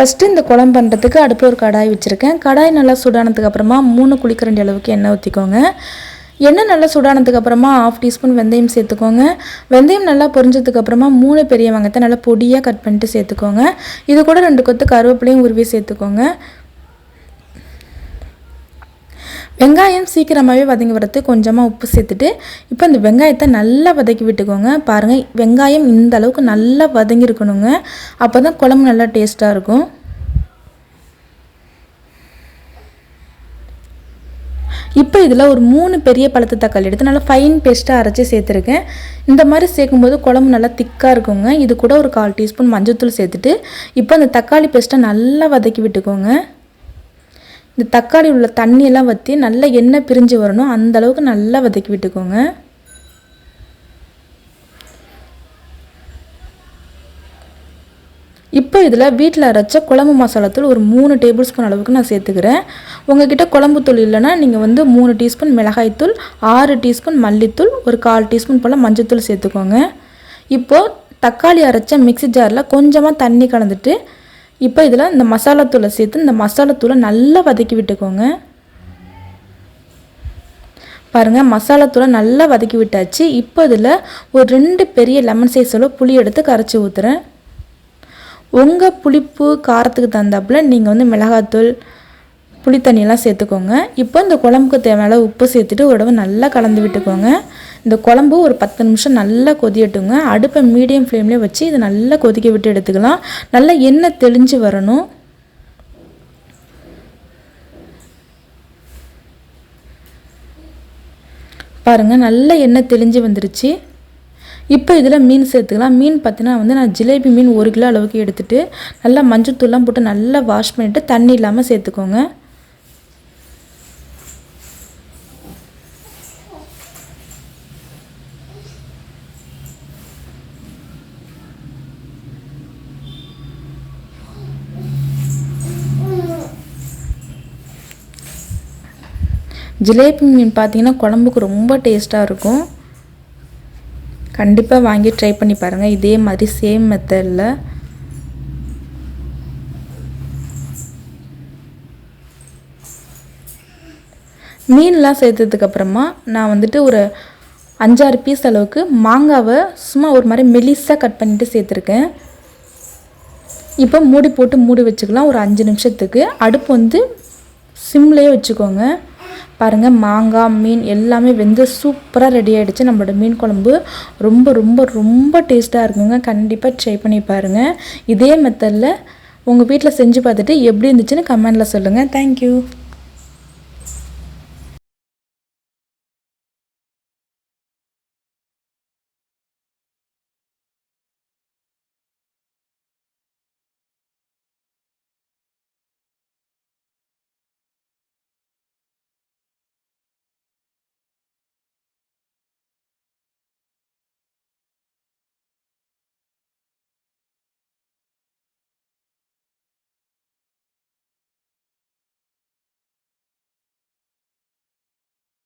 First இந்த குழம்பு பண்ணுறதுக்கு அடுப்பில் ஒரு கடாய் வச்சுருக்கேன். கடாய் நல்லா சூடானதுக்கு அப்புறமா மூணு குளிக்கரண்டி அளவுக்கு எண்ணெய் ஊற்றிக்கோங்க எண்ணெய் நல்லா சூடானதுக்கு அப்புறமா ஆஃப் டீஸ்பூன் வெந்தயம் சேர்த்துக்கோங்க. வெந்தயம் நல்லா பொரிஞ்சதுக்கு அப்புறமா மூணு பெரிய வெங்காயத்தை நல்லா பொடியாக கட் பண்ணிட்டு சேர்த்துக்கோங்க. இது கூட ரெண்டு கொத்து கருவேப்பிலையும் உருவி சேர்த்துக்கோங்க. வெங்காயம் சீக்கிரமாகவே வதங்கி வரது கொஞ்சமாக உப்பு சேர்த்துட்டு இப்போ இந்த வெங்காயத்தை நல்லா வதக்கி விட்டுக்கோங்க. பாருங்கள் வெங்காயம் இந்த அளவுக்கு நல்லா வதங்கியிருக்கணுங்க அப்போ தான் குழம்பு நல்லா டேஸ்ட்டாக இருக்கும். இப்போ இதில் ஒரு மூணு பெரிய பழுத்த தக்காளி எடுத்து நல்லா ஃபைன் பேஸ்ட்டாக அரைச்சி சேர்த்துருக்கேன். இந்த மாதிரி சேர்க்கும்போது குழம்பு நல்லா திக்காக இருக்குங்க. இது கூட ஒரு கால் டீஸ்பூன் மஞ்சத்தூள் சேர்த்துட்டு இப்போ அந்த தக்காளி பேஸ்ட்டை நல்லா வதக்கி விட்டுக்கோங்க. இந்த தக்காளி உள்ள தண்ணியெல்லாம் வற்றி நல்லா எண்ணெய் பிரிஞ்சு வரணும். அந்த அளவுக்கு நல்லா வதக்கி விட்டுக்கோங்க. இப்போ இதில் வீட்டில் அரைச்ச குழம்பு மசாலாத்தூள் ஒரு மூணு டேபிள் ஸ்பூன் அளவுக்கு நான் சேர்த்துக்கிறேன். உங்ககிட்ட குழம்பு தூள் இல்லைன்னா நீங்கள் வந்து மூணு டீஸ்பூன் மிளகாய்த்தூள் ஆறு டீஸ்பூன் மல்லித்தூள் ஒரு கால் டீஸ்பூன் போல் மஞ்சத்தூள் சேர்த்துக்கோங்க. இப்போது தக்காளி அரைச்ச மிக்சி ஜாரில் கொஞ்சமாக தண்ணி கலந்துட்டு இப்போ இதில் இந்த மசாலாத்தூளை சேர்த்து இந்த மசாலாத்தூளை நல்லா வதக்கி விட்டுக்கோங்க. பாருங்கள் மசாலாத்தூளை நல்லா வதக்கி விட்டாச்சு. இப்போ இதில் ஒரு ரெண்டு பெரிய லெமன் சைஸ் அளவு புளி எடுத்து கரைச்சி ஊற்றுறேன் உங்கள் புளிப்பு காரத்துக்கு தகுந்தாப்புல நீங்கள் வந்து மிளகாத்தூள் புளி தண்ணியெல்லாம் சேர்த்துக்கோங்க. இப்போ இந்த குழம்புக்கு தேவையான உப்பு சேர்த்துட்டு ஒரு தடவை நல்லா கலந்து விட்டுக்கோங்க. இந்த குழம்பு ஒரு பத்து நிமிஷம் நல்லா கொதியட்டுங்க. அடுப்பை மீடியம் ஃப்ளேம்லேயே வச்சு இதை நல்லா கொதிக்க விட்டு எடுத்துக்கலாம். நல்லா எண்ணெய் தெளிஞ்சு வரணும். பாருங்கள் நல்ல எண்ணெய் தெளிஞ்சு வந்துருச்சு. இப்போ இதில் மீன் சேர்த்துக்கலாம். மீன் பார்த்தீங்கன்னா வந்து நான் ஜிலேபி மீன் ஒரு கிலோ அளவுக்கு எடுத்துகிட்டு நல்லா மஞ்சள் தூள்லாம் போட்டு நல்லா வாஷ் பண்ணிவிட்டு தண்ணி இல்லாமல் சேர்த்துக்கோங்க. ஜிலேபி மீன் பார்த்தீங்கன்னா குழம்புக்கு ரொம்ப டேஸ்ட்டாக இருக்கும். கண்டிப்பாக வாங்கி ட்ரை பண்ணி பாருங்கள் இதே மாதிரி சேம் மெத்தடில் மீன்லாம் சேர்த்ததுக்கப்புறமா நான் வந்துட்டு ஒரு அஞ்சாறு பீஸ் அளவுக்கு மாங்காவை சும்மா ஒரு மாதிரி மெலிஸாக கட் பண்ணிவிட்டு சேர்த்துருக்கேன். இப்போ மூடி போட்டு மூடி வச்சுக்கலாம். ஒரு அஞ்சு நிமிஷத்துக்கு. அடுப்பு வந்து சிம்லேயே வச்சுக்கோங்க. பாருங்கள் மாங்காய் மீன் எல்லாமே வெந்து சூப்பராக ரெடி ஆகிடுச்சு நம்மளோட மீன் குழம்பு ரொம்ப ரொம்ப ரொம்ப டேஸ்ட்டாக இருக்குங்க. கண்டிப்பாக ட்ரை பண்ணி பாருங்கள் இதே மெத்தடில் உங்கள் வீட்டில் செஞ்சு பார்த்துட்டு எப்படி இருந்துச்சுன்னு கமெண்டில் சொல்லுங்கள் தேங்க்யூ